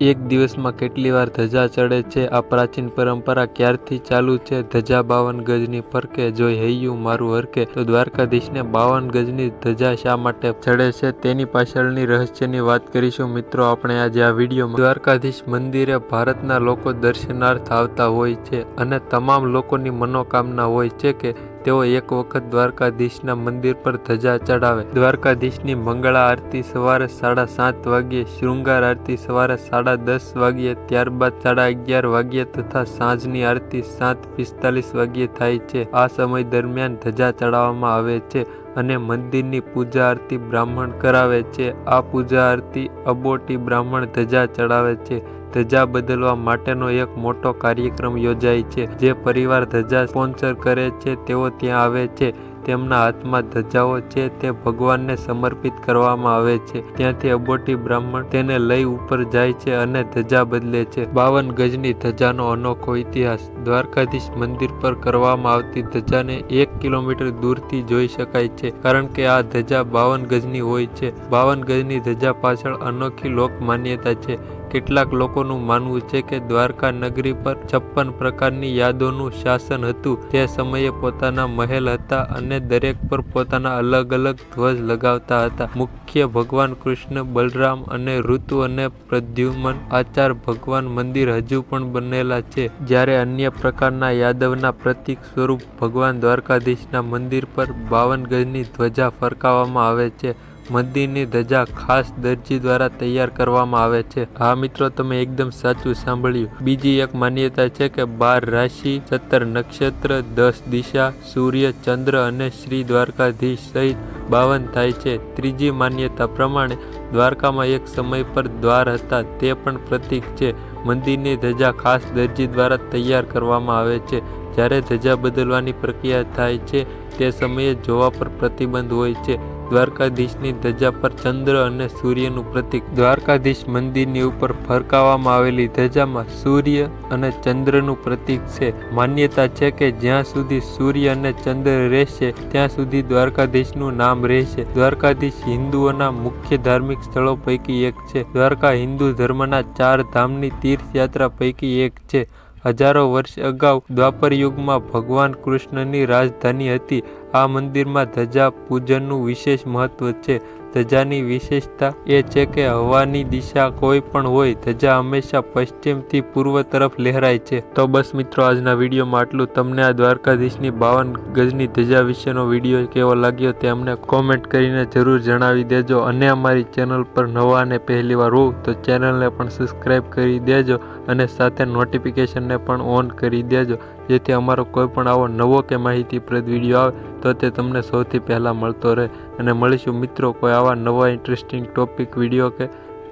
એક દિવસમાં કેટલી વાર ધજા ચડે છે? આ પ્રાચીન પરંપરા ક્યારથી ચાલુ છે? ધજા બાવન ગજની ફરકે જોઈ હૈયું મારું હરકે. તો દ્વારકાધીશને બાવન ગજની ધજા શા માટે ચડે છે? તેની પાછળની રહસ્યની વાત કરીશું. મિત્રો, આપણે આજે આ વિડીયોમાં દ્વારકાધીશ મંદિરે ભારતના લોકો દર્શનાર્થ આવતા હોય છે અને તમામ લોકોની મનોકામના હોય છે કે તેઓ એક વખત દ્વારકાધીશના મંદિર પર ધજા ચડાવે દ્વારકાધીશની મંગળા આરતી સવારે સાડા સાત વાગ્યે, શૃંગાર આરતી સવારે સાડા દસ વાગ્યે, ત્યારબાદ સાડા અગિયાર વાગ્યે તથા સાંજની આરતી સાત પિસ્તાલીસ વાગ્યે થાય છે. આ સમય દરમિયાન ધજા ચડાવવામાં આવે છે. અને મંદિરની પૂજા આરતી બ્રાહ્મણ કરાવે છે. આ પૂજા આરતી અબોટી બ્રાહ્મણ ધજા ચડાવે છે. ધજા બદલવા માટેનો એક મોટો કાર્યક્રમ યોજાય છે. જે પરિવાર ધજા સ્પોન્સર કરે છે, તેઓ ત્યાં આવે છે. તેમના હાથમાં ધજાઓ છે તે ભગવાનને સમર્પિત કરવામાં આવે છે. ત્યાંથી અબોટી બ્રાહ્મણ તેને લઈ ઉપર જાય છે અને ધજા બદલે છે. બાવન ગજની ધજાનો અનોખો ઇતિહાસ. દ્વારકાધીશ મંદિર પર કરવામાં આવતી ધજાને એક કિલોમીટર દૂરથી જોઈ શકાય છે, કારણ કે આ ધજા બાવન ગજની હોય છે. બાવન ગજની ધજા પાછળ અનોખી લોક માન્યતા છે. કેટલાક લોકોનું માનવું છે કે દ્વારકા નગરી પર છપ્પન પ્રકારની યાદોનું શાસન હતું. તે સમયે પોતાના મહેલ હતા અને દરેક પર પોતાના અલગ અલગ ધ્વજ લગાવતા હતા. મુખ્ય ભગવાન કૃષ્ણ, બલરામ અને ઋતુ અને પ્રદ્યુમન આચાર ભગવાન મંદિર હજુ પણ બનેલા છે. જ્યારે અન્ય પ્રકારના યાદવના પ્રતીક સ્વરૂપ ભગવાન દ્વારકાધીશના મંદિર પર બાવન ગજની ધ્વજા ફરકાવવામાં આવે છે. મંદિરની ધજા ખાસ દરજી દ્વારા તૈયાર કરવામાં આવે છે. હા મિત્રો, તમે એકદમ સાચું સાંભળ્યું. બીજી એક માન્યતા છે કે બાર રાશિ, સત્તર નક્ષત્ર, દસ દિશા, સૂર્ય, ચંદ્ર અને શ્રી દ્વારકાધીશ સહિત બાવન થાય છે. ત્રીજી માન્યતા પ્રમાણે દ્વારકામાં એક સમય પર દ્વાર હતા તે પણ પ્રતીક છે. મંદિરની ધજા ખાસ દરજી દ્વારા તૈયાર કરવામાં આવે છે. જ્યારે ધજા બદલવાની પ્રક્રિયા થાય છે, તે સમયે જોવા પર પ્રતિબંધ હોય છે. દ્વારકાધીશની ધજા પર ચંદ્ર અને સૂર્યનું પ્રતીક. દ્વારકાધીશ મંદિરની ઉપર ફરકાવવામાં આવેલી ધજામાં સૂર્ય અને ચંદ્રનું પ્રતીક છે. માન્યતા છે કે જ્યાં સુધી સૂર્ય અને ચંદ્ર રહેશે, ત્યાં સુધી દ્વારકાધીશનું નામ રહેશે. દ્વારકાધીશ હિન્દુઓના મુખ્ય ધાર્મિક સ્થળો પૈકી એક છે. દ્વારકા હિન્દુ ધર્મના ચાર ધામની તીર્થયાત્રા પૈકી એક છે. હજારો વર્ષ અગાઉ દ્વાપર યુગમાં ભગવાન કૃષ્ણની રાજધાની હતી. આ મંદિરમાં ધજા પૂજનનું વિશેષ મહત્વ છે. ધજાની વિશેષતા એ છે કે હવાની દિશા કોઈ પણ હોય, ધજા હંમેશા પશ્ચિમથી પૂર્વ તરફ લહેરાય છે. તો બસ મિત્રો, આજના વિડીયોમાં આટલું. તમને આ દ્વારકાધીશની બાવન ગજની ધજા વિશેનો વીડિયો કેવો લાગ્યો તે અમને કોમેન્ટ કરીને જરૂર જણાવી દેજો. અને અમારી ચેનલ પર નવા અને પહેલીવાર હોવ તો ચેનલને પણ સબસ્ક્રાઈબ કરી દેજો અને સાથે નોટિફિકેશનને પણ ઓન કરી દેજો. જેથી અમારો કોઈ પણ આવો નવો કે માહિતીપ્રદ વીડિયો આવે, તો તે તમને સૌથી પહેલાં મળતો રહે. અને મળીશું મિત્રો કોઈ આવા નવા ઇન્ટરેસ્ટિંગ ટોપિક વીડિયો કે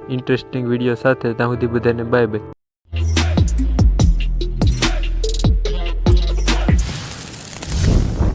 ઇન્ટરેસ્ટિંગ વીડિયો સાથે. ત્યાં સુધી બધાને બાય બાય